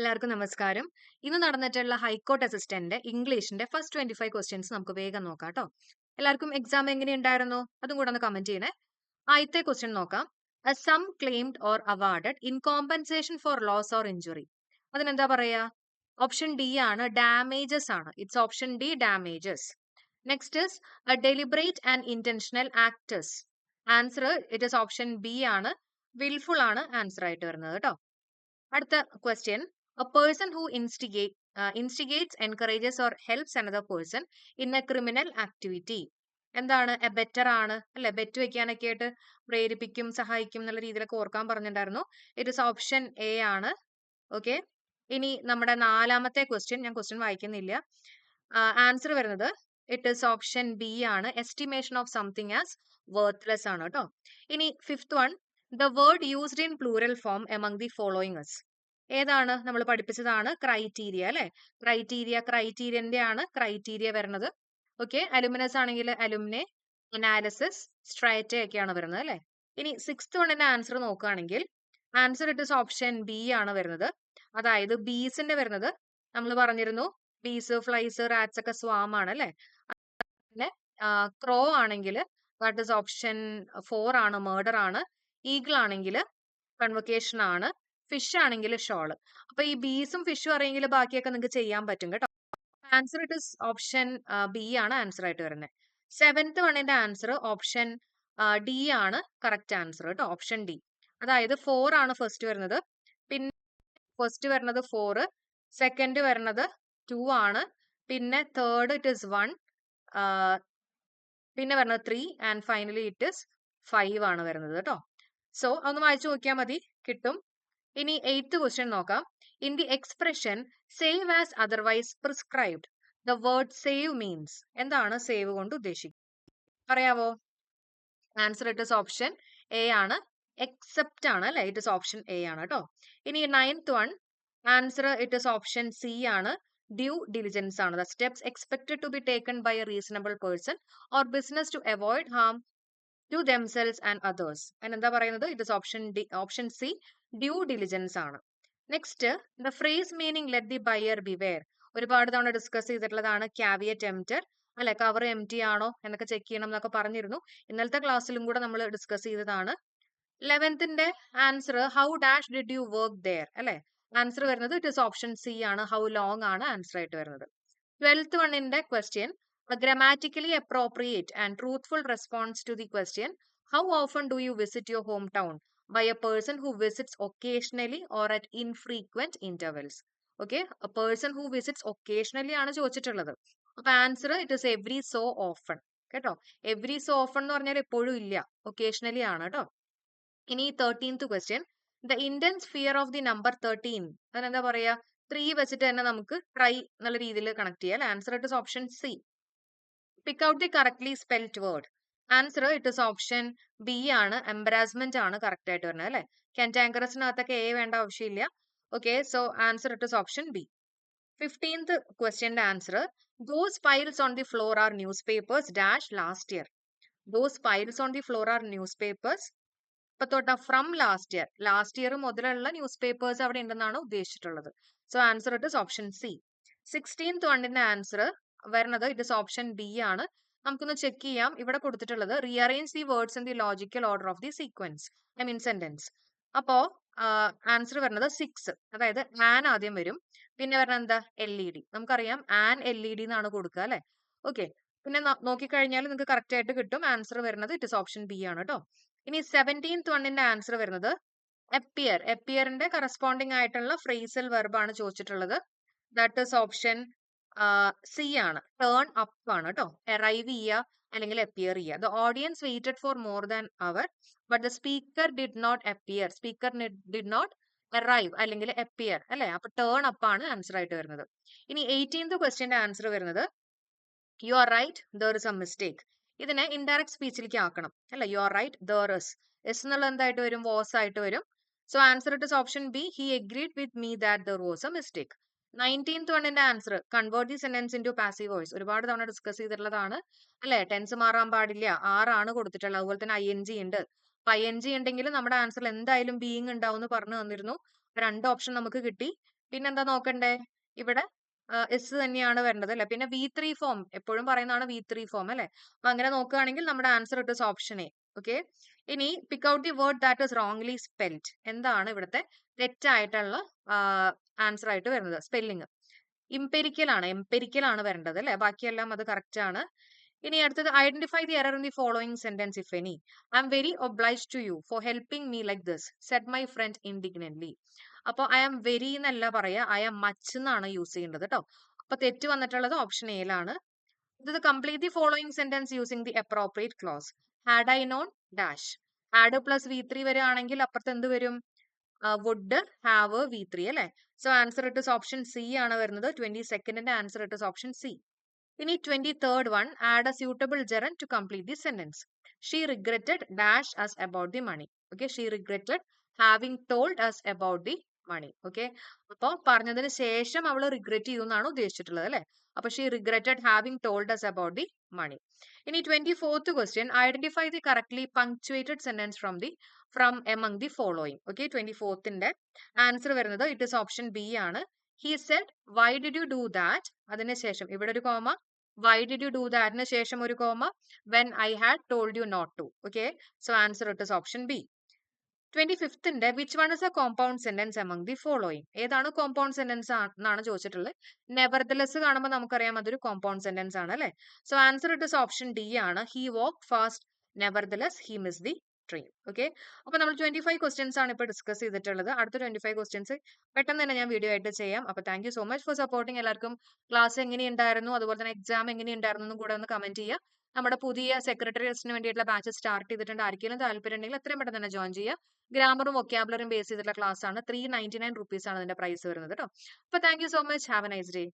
എല്ലാവർക്കും നമസ്കാരം. ഇന്ന് നടന്നിട്ടുള്ള ഹൈക്കോർട്ട് അസിസ്റ്റന്റ് ഇംഗ്ലീഷിന്റെ ഫസ്റ്റ് ട്വന്റി ഫൈവ് ക്വസ്റ്റ്യൻസ് നമുക്ക് വേഗം നോക്കാം കേട്ടോ എല്ലാവർക്കും എക്സാം എങ്ങനെയുണ്ടായിരുന്നു അതും കൂടെ ഒന്ന് കമന്റ് ചെയ്യണേ. ആദ്യത്തെ ക്വസ്റ്റ്യൻ നോക്കാം. A sum claimed or awarded in compensation for loss or injury അതിനെന്താ പറയാ? ഓപ്ഷൻ ഡി ആണ് ഡാമേജസ് ആണ്. It's option D damages next is a deliberate and intentional actors answer it is option B ആണ്. Wilful ആണ് answer ആയിട്ട് വരുന്നത് കേട്ടോ അടുത്ത question a who instigate, uh, instigates, encourages or helps another person in a criminal activity. എന്താണ്? A better ആണ്. അല്ലെ? Bet വെക്കാനൊക്കെ ആയിട്ട് പ്രേരിപ്പിക്കും സഹായിക്കും എന്നുള്ള രീതിയിലൊക്കെ ഓർക്കാൻ പറഞ്ഞിട്ടുണ്ടായിരുന്നു. ഇറ്റ് ഇസ് ഓപ്ഷൻ എ ആണ്. ഓക്കെ ഇനി നമ്മുടെ നാലാമത്തെ ക്വസ്റ്റ്യൻ ഞാൻ ക്വസ്റ്റ്യൻ വായിക്കുന്നില്ല. ആൻസർ വരുന്നത് ഇറ്റ് ഇസ് ഓപ്ഷൻ ബി ആണ്. Estimation of something as worthless ആണ് കേട്ടോ. ഇനി fifth one the word used in plural form among the following ഏതാണ് നമ്മൾ പഠിപ്പിച്ചതാണ് ക്രൈറ്റീരിയ അല്ലെ? ക്രൈറ്റീരിയ ക്രൈറ്റീരിയന്റെ ആണ് ക്രൈറ്റീരിയ വരുന്നത്. ഓക്കെ അലുമിനസ് ആണെങ്കിൽ അലുമിനെ അനാലിസിസ് സ്ട്രൈറ്റ ഒക്കെയാണ് വരുന്നത് അല്ലെ? ഇനി സിക്സ്ത് വണ്ണിന്റെ ആൻസർ നോക്കുകയാണെങ്കിൽ ആൻസർ ഇസ് ഓപ്ഷൻ ബി ആണ് വരുന്നത്. അതായത് ബീസിന്റെ വരുന്നത്. നമ്മൾ പറഞ്ഞിരുന്നു ബീസ് ഫ്ലൈസ് റാറ്റ്സ് ഒക്കെ സ്വാം ആണ് അല്ലെ? പിന്നെ ക്രോ ആണെങ്കിൽ ദാറ്റ് ഇസ് ഓപ്ഷൻ ഫോർ ആണ് മേർഡർ ആണ്. ഈഗിൾ ആണെങ്കിൽ കൺവൊക്കേഷൻ ആണ്. ഫിഷ് ആണെങ്കിൽ ഷോൾ. അപ്പൊ ഈ ബീസും ഫിഷും അറിയെങ്കിൽ ബാക്കിയൊക്കെ നിങ്ങൾക്ക് ചെയ്യാൻ പറ്റും കേട്ടോ. Answer it is option B ആണ് ആൻസർ ആയിട്ട് വരുന്നത് സെവൻത്ത് വണ്ണിന്റെ ആൻസർ ഓപ്ഷൻ ഡി ആണ് കറക്റ്റ് ആൻസർ കേട്ടോ ഓപ്ഷൻ ഡി അതായത് ഫോർ ആണ് ഫസ്റ്റ് വരുന്നത്. പിന്നെ ഫസ്റ്റ് വരുന്നത് ഫോർ സെക്കൻഡ് വരുന്നത് ടു ആണ്. പിന്നെ തേർഡ് ഇറ്റ് ഇസ് വൺ പിന്നെ വരുന്നത് three and finally it is five ആണ് വരുന്നത് കേട്ടോ. സോ അതൊന്ന് വായിച്ചു നോക്കിയാൽ മതി കിട്ടും. ഇനി എയ്ത്ത് ക്വസ്റ്റ്യൻ നോക്കാം. In the expression save as otherwise prescribed the word save means എന്താണ് സേവ് കൊണ്ട് ഉദ്ദേശിക്കുന്നത് പറയാവോ? Answer it is option A ആണ്. എക്സെപ്റ്റ് ആണ് അല്ലെ? ഇറ്റ് ഇസ് ഓപ്ഷൻ എ ആണ് കേട്ടോ ഇനി ninth one answer it is option C ആണ്. ഡ്യൂ ഡിലിജൻസ് ആണ്. The steps expected to be taken by a reasonable person or business to avoid harm to themselves and others അതിനെന്താ പറയുന്നത്? It is option D option C due diligence ആണ്. Next the phrase meaning let the buyer beware ഒരുപാട് തവണ discuss ചെയ്തിട്ടുള്ളതാണ് ക്യാവിയറ്റ് എംറ്റർ അല്ലെ? Cover M T ആണോ എന്നൊക്കെ check ചെയ്യണം എന്നൊക്കെ പറഞ്ഞിരുന്നു. ഇന്നലത്തെ ക്ലാസ്സിലും കൂടെ നമ്മൾ ഡിസ്കസ് ചെയ്തതാണ്. ലെവൻത്തിന്റെ answer how dash did you work there അല്ലെ? ആൻസർ വരുന്നത് ഇറ്റ് ഇസ് ഓപ്ഷൻ സി ആണ് ഹൗ ലോങ് ആണ് ആൻസർ ആയിട്ട് വരുന്നത്. ട്വൽത്ത് വണ്ണിന്റെ question grammatically appropriate and truthful response to the question how often do you visit your home hometown? By a person who visits occasionally or at infrequent intervals. Okay person who visits occasionally ആണ് ചോദിച്ചിട്ടുള്ളത്. അപ്പൊ answer it is every so often കേട്ടോ? Every so often എന്ന് പറഞ്ഞാൽ എപ്പോഴും ഇല്ല. Occasionally ആണ് കേട്ടോ? ഇനി thirteenth question the intense fear of the number thirteen അതിനെന്താ പറയാ? ത്രീ വെച്ചിട്ട് തന്നെ നമുക്ക് ട്രൈ എന്നുള്ള രീതിയിൽ കണക്ട് ചെയ്യാം. Answer it is option C pick out the correctly spelled word answer it is option B ആണ് എംബറാസ്മെന്റ് ആണ് കറക്റ്റ് ആയിട്ട് വരുന്നത് അല്ലെ? കെന്റാങ്കറസിനകത്തൊക്കെ എ വേണ്ട ആവശ്യമില്ല. Okay so answer it is option B fifteenth ക്വസ്റ്റ്യന്റെ answer those piles on the floor are newspapers dash last year those piles on the floor are newspapers ഇപ്പൊ തൊട്ട from last year last year മുതലുള്ള newspapers അവിടെ ഉണ്ടെന്നാണ് ഉദ്ദേശിച്ചിട്ടുള്ളത്. So answer it is option C sixteenth വണ്ണിന്റെ answer വരുന്നത് it is option B ആണ്. നമുക്കൊന്ന് check ചെയ്യാം. ഇവിടെ കൊടുത്തിട്ടുള്ളത് rearrange the words in the logical order of the sequence I mean sentence അപ്പോ ആൻസർ വരുന്നത് സിക്സ് അതായത് ആൻ ആദ്യം വരും. പിന്നെ വരുന്നത് എന്താ? എൽ ഇ ഡി നമുക്കറിയാം ആൻ എൽ ഇ ഡി എന്നാണ് കൊടുക്കുക അല്ലെ? ഓക്കെ പിന്നെ നോക്കിക്കഴിഞ്ഞാൽ നിങ്ങൾക്ക് കറക്റ്റ് ആയിട്ട് കിട്ടും. ആൻസർ വരുന്നത് ഇറ്റ് ഇസ് ഓപ്ഷൻ ബി ആണ് കേട്ടോ ഇനി സെവന്റീൻത്ത് വണ്ണിന്റെ ആൻസർ വരുന്നത് എപ്പിയർ എപ്പിയറിന്റെ കറസ്പോണ്ടിങ് ആയിട്ടുള്ള ഫ്രേസൽ വെർബാണ് ചോദിച്ചിട്ടുള്ളത്. ദാറ്റ് ഇസ് ഓപ്ഷൻ സി ആണ്. ടേൺ അപ്പ് ആണ് കേട്ടോ അറൈവ് ചെയ്യുക അല്ലെങ്കിൽ അപ്പിയർ ചെയ്യുക the audience waited for more than hour but the speaker did not appear speaker did not arrive അല്ലെങ്കിൽ അപ്പിയർ അല്ലെ? അപ്പൊ ടേൺ അപ്പ് ആണ് ആൻസർ ആയിട്ട് വരുന്നത്. ഇനി എയ്റ്റീൻത് ക്വസ്റ്റ്യന്റെ ആൻസർ വരുന്നത് you are right there is a mistake ഇതിനെ ഇൻഡയറക്ട് സ്പീച്ചിലേക്ക് ആക്കണം അല്ലെ? You are right there is is എന്നുള്ളത് എന്തായിട്ട് വരും? വാസ് ആയിട്ട് വരും. So answer it is option B he agreed with me that there was a mistake nineteenth വണ്ണിന്റെ answer convert the sentence into passive voice ഒരുപാട് തവണ ഡിസ്കസ് ചെയ്തിട്ടുള്ളതാണ് അല്ലെ? ടെൻസ് മാറാൻ പാടില്ല. ആറാണ് കൊടുത്തിട്ടുള്ളത്. അതുപോലെ തന്നെ ഐ എൻ ജി ഉണ്ട്. ഐ എൻ ജി ഉണ്ടെങ്കിൽ നമ്മുടെ ആൻസറിൽ എന്തായാലും ബീയിങ് ഉണ്ടാവും എന്ന് പറഞ്ഞു തന്നിരുന്നു. രണ്ട് ഓപ്ഷൻ നമുക്ക് കിട്ടി. പിന്നെന്താ നോക്കണ്ടേ? ഇവിടെ എസ് തന്നെയാണ് വരേണ്ടത് അല്ലെ? പിന്നെ വി ത്രീ ഫോം എപ്പോഴും പറയുന്നതാണ് വി ത്രീ ഫോം അല്ലെ? അപ്പൊ അങ്ങനെ നോക്കുകയാണെങ്കിൽ നമ്മുടെ answer it option A okay ഇനി pick out the word that is wrongly spelled എന്താണ് ഇവിടുത്തെ തെറ്റായിട്ടുള്ള ആൻസർ ആയിട്ട് വരുന്നത്? സ്പെല്ലിങ് ഇംപെരിക്കൽ ആണ്. എംപെരിക്കൽ ആണ് വരേണ്ടത് അല്ലെ? ബാക്കിയെല്ലാം അത് കറക്റ്റ് ആണ്. ഇനി അടുത്തത് identify the error in the following sentence if any I am very obliged to you for helping me like this said my friend indignantly അപ്പോൾ ഐ ആം വെരി എന്നല്ല പറയാ ഐ ആം മച്ച് എന്നാണ് use ചെയ്യേണ്ടത് കേട്ടോ അപ്പൊ തെറ്റ് വന്നിട്ടുള്ളത് option എയിലാണ് ഇത് complete the following sentence using the appropriate clause had I known dash had plus V three വരികയാണെങ്കിൽ അപ്പുറത്ത് എന്ത് വരും? വുഡ് ഹാവ് വി ത്രീ അല്ലെ? So answer it option C ആണ് വരുന്നത്. ട്വന്റി സെക്കൻഡിന്റെ ആൻസർ ഇട്ട് ഓപ്ഷൻ സി ഇനി twenty third one add a suitable gerund to complete the sentence she regretted dash us about the money okay she regretted having told us about the money. Okay? അപ്പൊ പറഞ്ഞതിന് ശേഷം അവൾ regret ചെയ്തു എന്നാണ് ഉദ്ദേശിച്ചിട്ടുള്ളത് അല്ലെ? അപ്പൊ she regretted having told us about the money ഇനി twenty fourth question identify the correctly punctuated sentence from the from among the following okay? Twenty ഫോർത്തിന്റെ answer വരുന്നത് ഇറ്റ് ഇസ് ഓപ്ഷൻ ബി ആണ്. He said why did you do that അതിനുശേഷം ഇവിടെ ഒരു comma why did you do ദാറ്റിന് ശേഷം ഒരു comma when I had told you not to okay? So answer it is option B twenty ഫിഫ്ത്തിന്റെ which one is a compound sentence among the following ഏതാണ് compound sentence എന്നാണ് ചോദിച്ചിട്ടുള്ളത്. Never the less കാണുമ്പോൾ നമുക്കറിയാം അതൊരു compound sentence ആണ് അല്ലെ? So answer is option D ആണ്. He walk fast nevertheless he miss the train okay അപ്പൊ നമ്മൾ ട്വന്റി ഫൈവ് ക്വസ്റ്റ്യൻസ് ആണ് ഇപ്പോൾ ഡിസ്കസ് ചെയ്തിട്ടുള്ളത്. അടുത്ത ട്വന്റി ഫൈവ് ക്വസ്റ്റ്യൻസ് പെട്ടെന്ന് തന്നെ ഞാൻ വീഡിയോ ആയിട്ട് ചെയ്യാം. അപ്പൊ thank you so much for supporting എല്ലാവർക്കും. ക്ലാസ് എങ്ങനെയുണ്ടായിരുന്നു? അതുപോലെ തന്നെ എക്സാം എങ്ങനെയുണ്ടായിരുന്നു എന്നും കൂടെ ഒന്ന് കമന്റ് ചെയ്യുക. നമ്മുടെ പുതിയ സെക്രട്ടറി സെക്രട്ടറിയറ്റ്സിന് വേണ്ടിയിട്ടുള്ള ബാച്ച് സ്റ്റാർട്ട് ചെയ്തിട്ടുണ്ട്. ആർക്കെങ്കിലും താല്പര്യം ഉണ്ടെങ്കിൽ എത്രയും പെട്ടെന്ന് തന്നെ ജോയിൻ ചെയ്യുക ഗ്രാമറും വൊക്കാബുലറും ബേസ് ചെയ്തിട്ടുള്ള ക്ലാസ് ആണ്. ത്രീ നയന്റി നയൻ റുപ്പീസ് ആണ് അതിന്റെ പ്രൈസ് വരുന്നത് കേട്ടോ അപ്പൊ thank you so much have a nice day